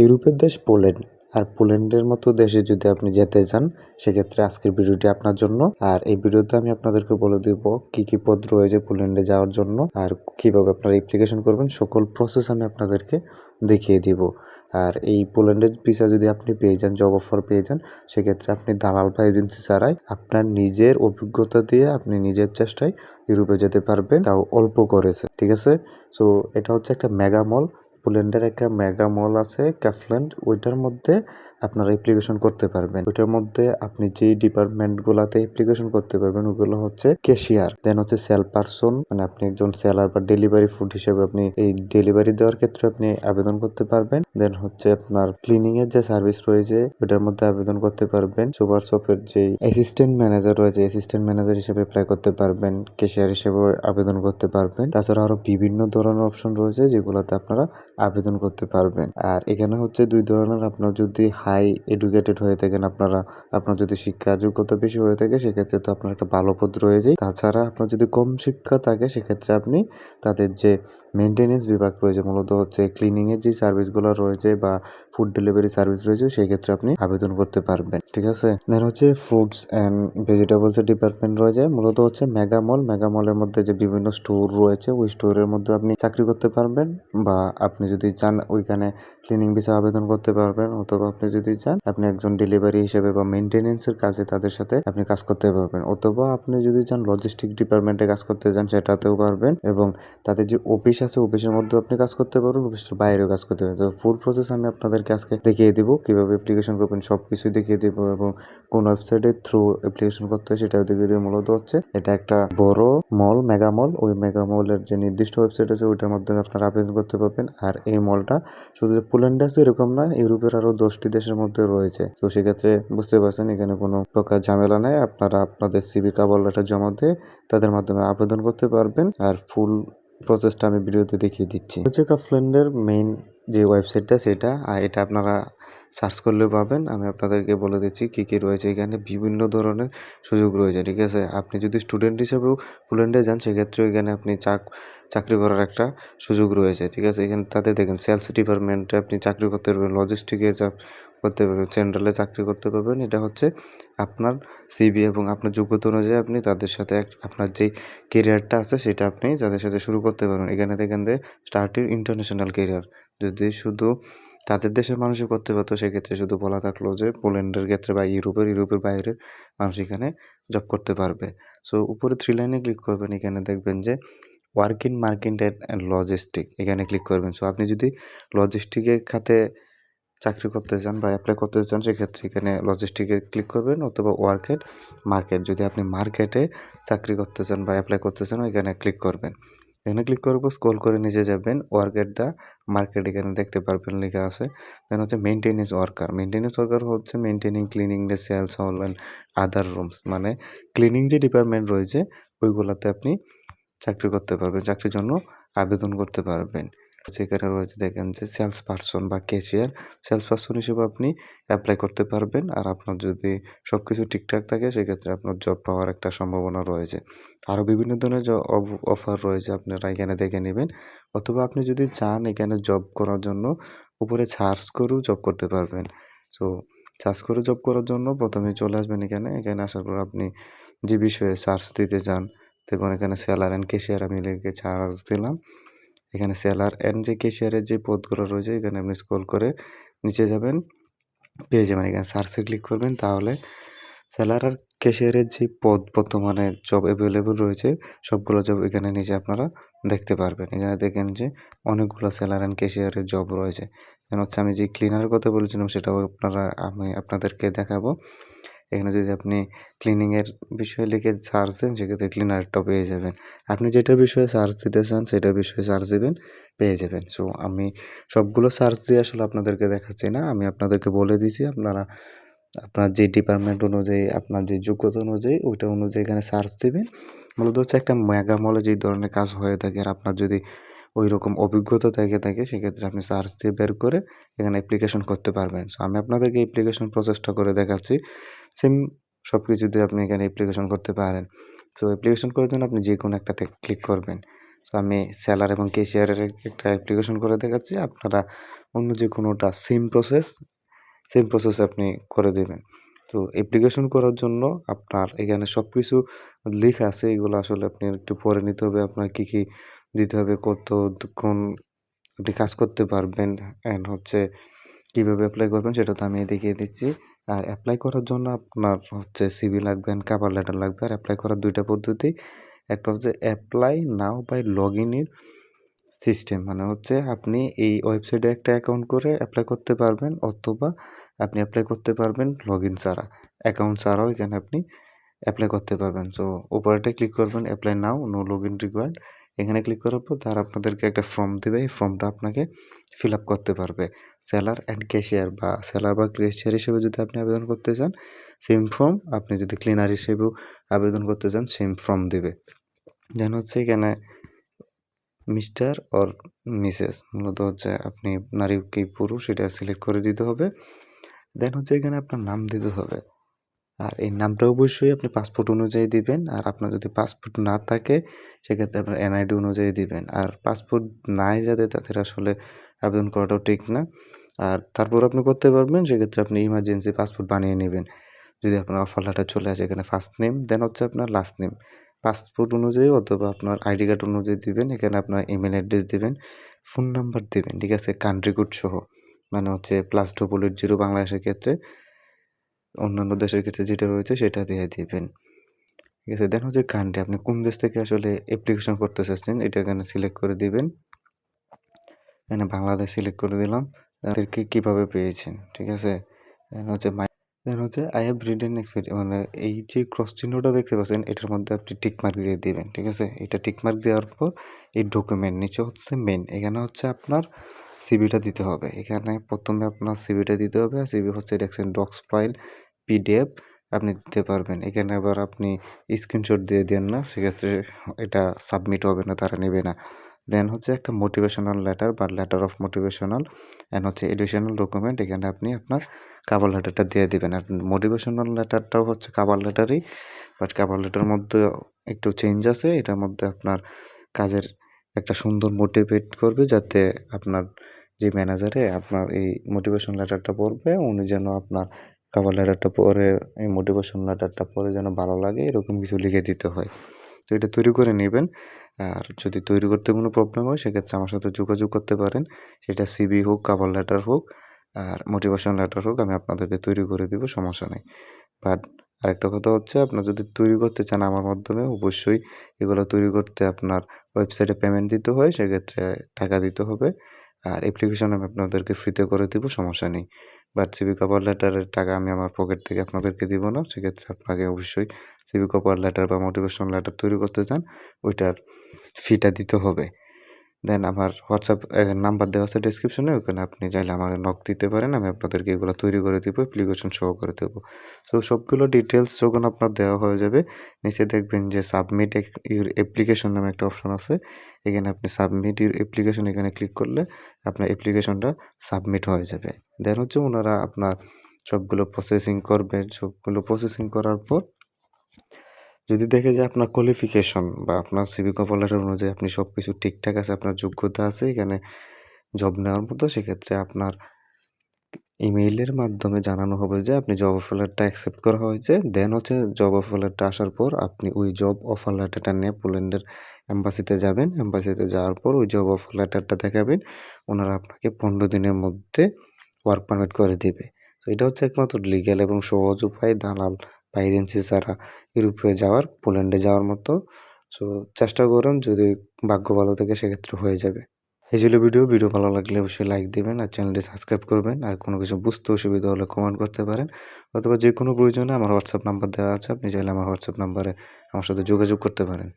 ইউরোপের দেশ পোল্যান্ড। আর পোল্যান্ডের মতো দেশে যদি আপনি যেতে চান, সেক্ষেত্রে আজকের ভিডিওটি আপনার জন্য। আর এই ভিডিওতে আমি আপনাদেরকে বলে দেব কি কি পদ রয়েছে পোল্যান্ডে যাওয়ার জন্য আর কীভাবে আপনারা অ্যাপ্লিকেশন করবেন, সকল প্রসেস আমি আপনাদেরকে দেখিয়ে দিব। আর এই পোল্যান্ডের ভিসা যদি আপনি পেয়ে যান জব অফার পেয়ে যান, সেক্ষেত্রে আপনি দালাল বা এজেন্সি ছাড়াই আপনার নিজের অভিজ্ঞতা দিয়ে আপনি নিজের চেষ্টায় ইউরোপে যেতে পারবেন। তাও অল্প করেছে ঠিক আছে? সো এটা হচ্ছে একটা মেগা মল পোল্যান্ডের একটা মেগা মল আছে ক্যাফল্যান্ড ওইটার মধ্যে আপনারা অ্যাপ্লিকেশন করতে পারবেন। ওইটার মধ্যে আপনি যে ডিপার্টমেন্টগুলোতে অ্যাপ্লিকেশন করতে পারবেন, ওগুলো হচ্ছে ক্যাশিয়ার দেন হচ্ছে সেল পারসন মানে আপনি একজন সেলার বা ডেলিভারি ফুড হিসেবে আপনি এই ডেলিভারি দেওয়ার ক্ষেত্রে আপনি আবেদন করতে পারবেন। দেন হচ্ছে আপনার ক্লিনিং এর যে সার্ভিস রয়েছে ওটার মধ্যে আবেদন করতে পারবেন। সুপার শপের যে অ্যাসিস্ট্যান্ট ম্যানেজার রয়েছে অ্যাসিস্ট্যান্ট ম্যানেজার হিসেবে অ্যাপ্লাই করতে পারবেন ক্যাশিয়ার হিসেবে আবেদন করতে পারবেন। তাছাড়া আরও বিভিন্ন ধরনের অপশন রয়েছে, যেগুলোতে আপনারা আবেদন করতে পারবেন। আর এখানে হচ্ছে দুই ধরনের, আপনার যদি হাই এডুকেটেড হয়ে থাকেন, আপনারা, আপনার যদি শিক্ষা যোগ্যতা বেশি হয়ে থাকে, সেক্ষেত্রে তো আপনার একটা ভালো পদ রয়েছে তাছাড়া আপনার যদি কম শিক্ষা থাকে, সেক্ষেত্রে আপনি তাদের যে মেনটেনেন্স বিভাগ রয়েছে। মূলত হচ্ছে ক্লিনিংয়ের যে সার্ভিসগুলো রয়েছে বা ফুড ডেলিভারি সার্ভিস রয়েছে, সেই ক্ষেত্রে আপনি আবেদন করতে পারবেন। ঠিক আছে? দেন হচ্ছে ফ্রুটস অ্যান্ড ভেজিটেবলস এর ডিপার্টমেন্ট রয়েছে। মূলত হচ্ছে মেগা মল মেগা মলের মধ্যে যে বিভিন্ন স্টোর রয়েছে, ওই স্টোরের মধ্যে আপনি চাকরি করতে পারবেন বা আপনি যদি চান ওইখানে ক্লিনিং বিষয়ে আবেদন করতে পারবেন অথবা আপনি যদি চান আপনি একজন ডেলিভারি হিসেবে বা মেনটেনেন্সের কাজে তাদের সাথে আপনি কাজ করতে পারবেন। অথবা আপনি যদি চান লজিস্টিক ডিপার্টমেন্টে কাজ করতে চান, সেটাতেও পারবেন এবং তাদের যে অফিস আছে, অফিসের মধ্যে আপনি কাজ করতে পারবেন, অফিসের বাইরেও কাজ করতে পারবেন। তো ফুল প্রসেস আমি আপনাদেরকে আজকে দেখিয়ে দেবো, কীভাবে অ্যাপ্লিকেশন করবেন সব কিছুই দেখিয়ে দিব এবং কোন ওয়েবসাইটের থ্রু অ্যাপ্লিকেশন করতে হয় সেটাও দেখিয়ে দিব। মূলত হচ্ছে এটা একটা বড় মল মেগা মল ওই মেগা মলের যে নির্দিষ্ট ওয়েবসাইট আছে, ওইটার মাধ্যমে আপনারা আবেদন করতে পারবেন। আর এই মলটা শুধু পোল্যান্ডে আছে, এরকম না ইউরোপের আরও দশটি দেশের মধ্যে রয়েছে। তো সেক্ষেত্রে বুঝতে পারছেন, এখানে কোনো প্রকার ঝামেলা নেই। আপনারা আপনাদের সিবি কাবল লেটার জমা দিয়ে তাদের মাধ্যমে আবেদন করতে পারবেন। আর ফুল প্রসেসটা আমি ভিডিওতে দেখিয়ে দিচ্ছি। হচ্ছে কাফল্যান্ডের মেইন যে ওয়েবসাইটটা সেটা আর এটা আপনারা সার্চ করলেও পাবেন। আমি আপনাদেরকে বলে দিচ্ছি কী কী রয়েছে এখানে। বিভিন্ন ধরনের সুযোগ রয়েছে, ঠিক আছে? আপনি যদি স্টুডেন্ট হিসেবেও পোল্যান্ডে যান সেক্ষেত্রে এখানে আপনি চাক, চাকরি করার একটা সুযোগ রয়েছে, ঠিক আছে? এখানে তাতে দেখেন সেলস ডিপার্টমেন্টে আপনি চাকরি করতে পারবেন লজিস্টিকে করতে পারবেন সেন্ট্রালে চাকরি করতে পারবেন। এটা হচ্ছে আপনার সিবি এবং আপনার যোগ্যতা অনুযায়ী আপনি তাদের সাথে আপনার যেই কেরিয়ারটা আছে, সেটা আপনি তাদের সাথে শুরু করতে পারবেন। এখানে দেখেন যে স্টার্টিং ইন্টারন্যাশনাল কেরিয়ার যদি শুধু তাদের দেশের মানুষই করতে পারতো সেক্ষেত্রে শুধু বলা থাকল যে পোল্যান্ডের ক্ষেত্রে বা ইউরোপের ইউরোপের বাইরের মানুষ এখানে জব করতে পারবে। সো উপরে থ্রি লাইনে ক্লিক করবেন, এখানে দেখবেন যে work in market and logistic এখানে ক্লিক করবেন। সো আপনি যদি লজিস্টিকের খাতে চাকরি করতে চান বা অ্যাপ্লাই করতে চান, সেক্ষেত্রে এখানে লজিস্টিকে ক্লিক করবেন অথবা ওয়ার্কেট মার্কেট যদি আপনি মার্কেটে চাকরি করতে চান বা অ্যাপ্লাই করতে চান, এখানে ক্লিক করবেন। এখানে ক্লিক করার পর স্ক্রল করে নিচে যাবেন ওয়ার্ক এট দ্য মার্কেট এখানে দেখতে পারবেন লেখা আছে। দেন হচ্ছে মেনটেনেন্স ওয়ার্কার মেনটেনেন্স ওয়ার্কার হচ্ছে maintaining cleaning the sales hall and other rooms মানে ক্লিনিং যে ডিপার্টমেন্ট রয়েছে, ওইগুলোতে আপনি চাকরি করতে পারবেন, চাকরির জন্য আবেদন করতে পারবেন। যেখানে রয়েছে, দেখেন যে সেলস পারসন বা ক্যাশিয়ার সেলস পারসন হিসেবে আপনি অ্যাপ্লাই করতে পারবেন। আর আপনার যদি সব কিছু ঠিকঠাক থাকে, সেক্ষেত্রে আপনার জব পাওয়ার একটা সম্ভাবনা রয়েছে। আরও বিভিন্ন ধরনের অফার রয়েছে আপনারা এখানে দেখে নেবেন। অথবা আপনি যদি চান এখানে জব করার জন্য, উপরে সার্চ করেও জব করতে পারবেন। সো সার্চ করে জব করার জন্য প্রথমে চলে আসবেন এখানে। এখানে আসার পর আপনি যে বিষয়ে সার্চ দিতে চান দেখুন এখানে স্যালার অ্যান্ড ক্যাশিয়ার আমি লিখে সার্চ দিলাম। এখানে সেলার অ্যান্ড যে কেশিয়ারের যে পদগুলো রয়েছে, এখানে আপনি স্ক্রল করে নিচে যাবেন, পেয়ে যাবেন। এখানে সার্চে ক্লিক করবেন, তাহলে সেলার আর ক্যাশিয়ারের যে পদ বর্তমানে জব অ্যাভেলেবল রয়েছে, সবগুলো জব এখানে নিচে আপনারা দেখতে পারবেন। এখানে দেখেন যে অনেকগুলো সেলার অ্যান্ড ক্যাশিয়ারের জব রয়েছে। যেন হচ্ছে আমি যে ক্লিনারের কথা বলেছিলাম, সেটাও আপনারা, আমি আপনাদেরকে দেখাবো। এখানে যদি আপনি ক্লিনিংয়ের বিষয়ে লিখে সার্চ দেন, সেক্ষেত্রে ক্লিনারটা পেয়ে যাবেন। আপনি যেটার বিষয়ে সার্চ দিতে চান, সেটার বিষয়ে সার্চ দেবেন, পেয়ে যাবেন। সো আমি সবগুলো সার্চ দিয়ে আসলে আপনাদেরকে দেখাচ্ছি না। আমি আপনাদেরকে বলে দিছি আপনারা, আপনার যে ডিপার্টমেন্ট অনুযায়ী, আপনার যে যোগ্যতা অনুযায়ী, ওইটা অনুযায়ী এখানে সার্চ দেবেন। মূলত হচ্ছে একটা মেগা মলে যে ধরনের কাজ হয়ে থাকে, আর আপনার যদি ওই রকম অভিজ্ঞতা থেকে থাকে, সেক্ষেত্রে আপনি সার্চ দিয়ে বের করে এখানে অ্যাপ্লিকেশন করতে পারবেন। সো আমি আপনাদেরকে অ্যাপ্লিকেশন প্রসেসটা করে দেখাচ্ছি। সেম সব কিছু দিয়ে আপনি এখানে অ্যাপ্লিকেশন করতে পারেন। সো অ্যাপ্লিকেশন করার জন্য আপনি যে কোনো একটাতে ক্লিক করবেন। সো আমি স্যালার এবং কেশিয়ারের একটা অ্যাপ্লিকেশন করে দেখাচ্ছি। আপনারা অন্য যে কোনোটা সেম প্রসেস সেম প্রসেস আপনি করে দেবেন। তো অ্যাপ্লিকেশন করার জন্য আপনার এখানে সব কিছু লেখা আছে। এগুলো আসলে আপনি একটু পরে নিতে হবে। আপনার কী কী দিতে হবে কত, কোন আপনি কাজ করতে পারবেন অ্যান্ড হচ্ছে কীভাবে অ্যাপ্লাই করবেন সেটা তো আমি দেখিয়ে দিচ্ছি। আর অ্যাপ্লাই করার জন্য আপনার হচ্ছে সিভি লাগবে কাভার লেটার লাগবে। আর অ্যাপ্লাই করার দুইটা পদ্ধতি, একটা হচ্ছে অ্যাপ্লাই নাও বাই লগ ইনের সিস্টেম মানে হচ্ছে আপনি এই ওয়েবসাইটে একটা অ্যাকাউন্ট করে অ্যাপ্লাই করতে পারবেন অথবা আপনি অ্যাপ্লাই করতে পারবেন লগ ইন ছাড়া। অ্যাকাউন্ট ছাড়াও এখানে আপনি অ্যাপ্লাই করতে পারবেন। সো উপরেটা ক্লিক করবেন apply now no log in required এখানে ক্লিক করার পর তারা আপনাদেরকে একটা ফর্ম দেবে। এই ফর্মটা আপনাকে ফিল আপ করতে পারবে। সেলার অ্যান্ড ক্যাশিয়ার বা সেলার বা ক্যাশিয়ার হিসেবে যদি আপনি আবেদন করতে চান সেম ফর্ম আপনি যদি ক্লিনার হিসেবেও আবেদন করতে চান সেম ফর্ম দেবে। দেন হচ্ছে এখানে মিস্টার অর মিসেস মূলত হচ্ছে আপনি নারী কি পুরুষ, এটা সিলেক্ট করে দিতে হবে। দেন হচ্ছে এখানে আপনার নাম দিতে হবে। আর এই নামটা অবশ্যই আপনি পাসপোর্ট অনুযায়ী দিবেন। আর আপনার যদি পাসপোর্ট না থাকে, সেক্ষেত্রে আপনার এনআইডি অনুযায়ী দিবেন। আর পাসপোর্ট নাই যাদের, তাদের আসলে আবেদন করাটাও ঠিক না। আর তারপর আপনি করতে পারবেন, সেক্ষেত্রে আপনি ইমার্জেন্সি পাসপোর্ট বানিয়ে নেবেন। যদি আপনার অফার লেটার চলে আসে এখানে ফার্স্ট নেম দেন হচ্ছে আপনার লাস্ট নেম পাসপোর্ট অনুযায়ী অথবা আপনার আইডি কার্ড অনুযায়ী দিবেন। এখানে আপনার ইমেল অ্যাড্রেস দিবেন ফোন নাম্বার দিবেন, ঠিক আছে? কান্ট্রি কোড সহ। মানে হচ্ছে প্লাস ডবল এইট জিরো বাংলাদেশের ক্ষেত্রে। অন্যান্য দেশের ক্ষেত্রে যেটা রয়েছে সেটা দিয়ে দিবেন। ঠিক আছে দেন হচ্ছে কান্ট্রি আপনি কোন দেশ থেকে আসলে অ্যাপ্লিকেশন করতে চাচ্ছেন, এটা এখানে সিলেক্ট করে দিবেন। এখানে বাংলাদেশ সিলেক্ট করে দিলাম। তাদেরকে কীভাবে পেয়েছেন, ঠিক আছে? হচ্ছে মাই হচ্ছে আই হ্যাভ রিডেন মানে এই যে ক্রস চিহ্নটা দেখতে পাচ্ছেন, এটার মধ্যে আপনি টিকমার্ক দিয়ে দিবেন, ঠিক আছে? এটা টিকমার্ক দেওয়ার পর এই ডকুমেন্ট নিচে হচ্ছে মেন এখানে হচ্ছে আপনার সিবিটা দিতে হবে। এখানে প্রথমে আপনার সিবিটা দিতে হবে। সিবি হচ্ছে দেখছেন ডক্স ফাইল পিডিএফ আপনি দিতে পারবেন। এখানে আবার আপনি স্ক্রিনশট দিয়ে দেন না, সেক্ষেত্রে এটা সাবমিট হবে না, তারা নেবে না। দেন হচ্ছে একটা মোটিভেশনাল লেটার বা লেটার অফ মোটিভেশনাল অ্যান্ড হচ্ছে এডিশনাল ডকুমেন্ট এখানে আপনি আপনার কাবার লেটারটা দিয়ে দেবেন। আর মোটিভেশনাল লেটারটাও হচ্ছে কাবার লেটারই বাট কাবার লেটার মধ্যে একটু চেঞ্জ আছে। এটার মধ্যে আপনার কাজের একটা সুন্দর মোটিভেট করবে যাতে আপনার যে ম্যানেজারে আপনার এই মোটিভেশন লেটারটা পড়বে, উনি যেন আপনার কাভার লেটারটা পরে এই মোটিভেশন লেটারটা পরে যেন ভালো লাগে, এরকম কিছু লিখে দিতে হয়। তো এটা তৈরি করে নেবেন। আর যদি তৈরি করতে কোনো প্রবলেম হয়, সেক্ষেত্রে আমার সাথে যোগাযোগ করতে পারেন। সেটা সিবি হোক কাভার লেটার হোক, আর মোটিভেশন লেটার হোক, আমি আপনাদেরকে তৈরি করে দেবো, সমস্যা নেই। বাট আরেকটা কথা হচ্ছে, আপনার যদি তৈরি করতে চান আমার মাধ্যমে, অবশ্যই এগুলো তৈরি করতে আপনার ওয়েবসাইটে পেমেন্ট দিতে হয়, সেক্ষেত্রে টাকা দিতে হবে। আর অ্যাপ্লিকেশন আমি আপনাদেরকে ফ্রিতে করে দিব, সমস্যা নেই। বাট সিবি কপার লেটারের টাকা আমি আমার পকেট থেকে আপনাদেরকে দিব না, সেক্ষেত্রে আপনাকে অবশ্যই সিবি কপার লেটার বা মোটিভেশন লেটার তৈরি করতে চান, ওইটার ফিটা দিতে হবে। দেন আমার হোয়াটসঅ্যাপ নাম্বার দেওয়া আছে ডিসক্রিপশনে ওখানে আপনি চাইলে আমার নক দিতে পারেন, আমি আপনাদেরকে এগুলো তৈরি করে দেবো অ্যাপ্লিকেশন সহ করে দেবো। সো সবগুলো ডিটেলস যখন আপনার দেওয়া হয়ে যাবে, নিচে দেখবেন যে সাবমিট ইউর অ্যাপ্লিকেশন নামে একটা অপশন আছে, এখানে আপনি সাবমিট ইউর অ্যাপ্লিকেশন এখানে ক্লিক করলে আপনার অ্যাপ্লিকেশনটা সাবমিট হয়ে যাবে। দেন হচ্ছে ওনারা আপনার সবগুলো প্রসেসিং করবেন সবগুলো প্রসেসিং করার পর যদি দেখে যে আপনার কোয়ালিফিকেশন বা আপনার সিভি কভার লেটার অনুযায়ী আপনি সব কিছু ঠিকঠাক আছে, আপনার যোগ্যতা আছে, এখানে জব নেওয়ার মতো, সেক্ষেত্রে আপনার ইমেইলের মাধ্যমে জানানো হবে যে আপনি জব অফার লেটারটা অ্যাকসেপ্ট করা হয়েছে। দেন হচ্ছে জব অফার লেটারটা আসার পর আপনি ওই জব অফার লেটারটা নিয়ে পোল্যান্ডের অ্যাম্বাসিতে যাবেন। অ্যাম্বাসিতে যাওয়ার পর ওই জব অফার লেটারটা দেখাবেন। ওনারা আপনাকে পনেরো দিনের মধ্যে ওয়ার্ক পারমিট করে দেবে। তো এটা হচ্ছে একমাত্র লিগ্যাল এবং সহজ উপায়। দালাল বা এজেন্সি ছাড়া ইউরোপে যাওয়ার, পোল্যান্ডে যাওয়ার মতো। সো চেষ্টা করুন, যদি ভাগ্য ভালো থাকে সেক্ষেত্রে হয়ে যাবে। এই ছিল ভিডিও। ভিডিও ভালো লাগলে অবশ্যই লাইক দেবেন আর চ্যানেলটি সাবস্ক্রাইব করবেন। আর কোনো কিছু বুঝতে অসুবিধা হলে কমেন্ট করতে পারেন। অথবা যে কোনো প্রয়োজনে আমার হোয়াটসঅ্যাপ নাম্বার দেওয়া আছে, আপনি চাইলে আমার হোয়াটসঅ্যাপ নাম্বারে আমার সাথে যোগাযোগ করতে পারেন।